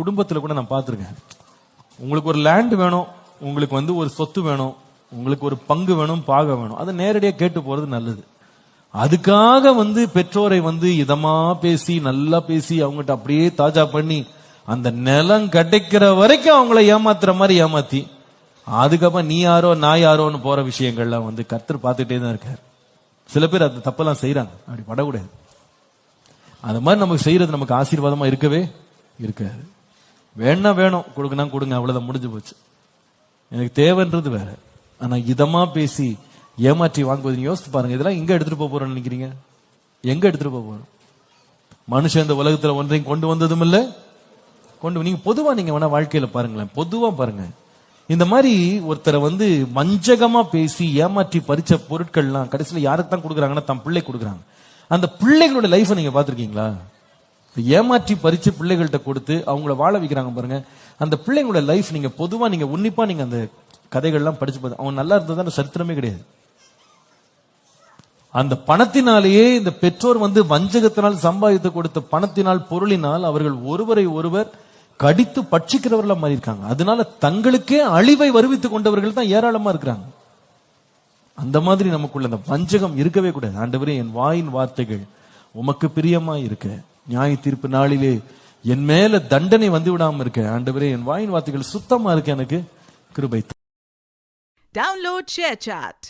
குடும்பத்தில் கூட நான் பார்த்துருக்கேன் உங்களுக்கு ஒரு லேண்ட் வேணும் உங்களுக்கு வந்து ஒரு சொத்து வேணும் உங்களுக்கு ஒரு பங்கு வேணும் பாகம் வேணும். அதை நேரடியாக கேட்டு போறது நல்லது. அதுக்காக வந்து பெற்றோரை வந்து இதமா பேசி நல்லா பேசி அவங்ககிட்ட அப்படியே தாஜா பண்ணி அந்த நிலம் கிடைக்கிற வரைக்கும் அவங்கள ஏமாத்துற மாதிரி ஏமாத்தி அதுக்கப்புறம் நீ யாரோ நான் யாரோன்னு போற விஷயங்கள்லாம் வந்து கத்தர் பார்த்துட்டே தான் இருக்காரு. சில பேர் அந்த தப்பெல்லாம் செய்யறாங்க அப்படி படக்கூடாது. அந்த மாதிரி நமக்கு செய்யறது நமக்கு ஆசீர்வாதமா இருக்கவே இருக்காது. வேணா வேணும். கொடுக்கனா கொடுங்க அவ்வளவுதான் முடிஞ்சு போச்சு. எனக்கு தேவைன்றது வேற. ஆனா இதமா பேசி ஏமாற்றி வாங்குவது யோசித்து பாருங்க. இதெல்லாம் எங்க எடுத்துட்டு போக போறோம்னு நினைக்கிறீங்க? எங்க எடுத்துட்டு போக போறோம்? மனுஷன் இந்த உலகத்துல ஒன்றையும் கொண்டு வந்ததும் இல்ல. கொண்டு நீங்க பொதுவா நீங்க வேணா வாழ்க்கையில பாருங்களேன். பொதுவா பாருங்க. இந்த மாதிரி ஒருத்தரை வந்து வஞ்சகமா பேசி ஏமாற்றி பறிச்ச பொருட்கள்லாம் கடைசியில யாருக்கு தான் கொடுக்குறாங்கன்னா தம் பிள்ளை கொடுக்குறாங்க. அந்த பிள்ளைகளோட லைஃபை நீங்க பாத்திருக்கீங்களா ஏமாற்றி பறிச்சு பிள்ளைகள்கிட்ட கொடுத்து அவங்கள வாழ வைக்கிறாங்க பாருங்க. அந்த பிள்ளைங்களோட லைஃப் நீங்க பொதுவா நீங்க உன்னிப்பா நீங்க அந்த கதைகள்லாம் படிச்சு பார்த்து அவன் நல்லா இருந்ததுதான் சரித்திரமே கிடையாது. அந்த பணத்தினாலேயே இந்த பெற்றோர் வந்து வஞ்சகத்தினால் சம்பாதித்து கொடுத்த பணத்தினால் பொருளினால் அவர்கள் ஒருவரை ஒருவர் கடித்து பட்சிக்கிறவர்களா மாறி இருக்காங்க அதனால தங்களுக்கே அழிவை வருவித்துக் கொண்டவர்கள் தான் ஏராளமா இருக்கிறாங்க. அந்த மாதிரி நமக்குள்ள அந்த வஞ்சகம் இருக்கவே கூடாது. ஆண்டவரே என் வாயின் வார்த்தைகள் உமக்கு பிரியமா இருக்க. நியாய தீர்ப்பு நாளிலே என் மேல தண்டனை வந்து விடாம இருக்க ஆண்டவரே என் வாயின் வார்த்தைகள் சுத்தமா இருக்கு எனக்கு. கிருபை Download சேட்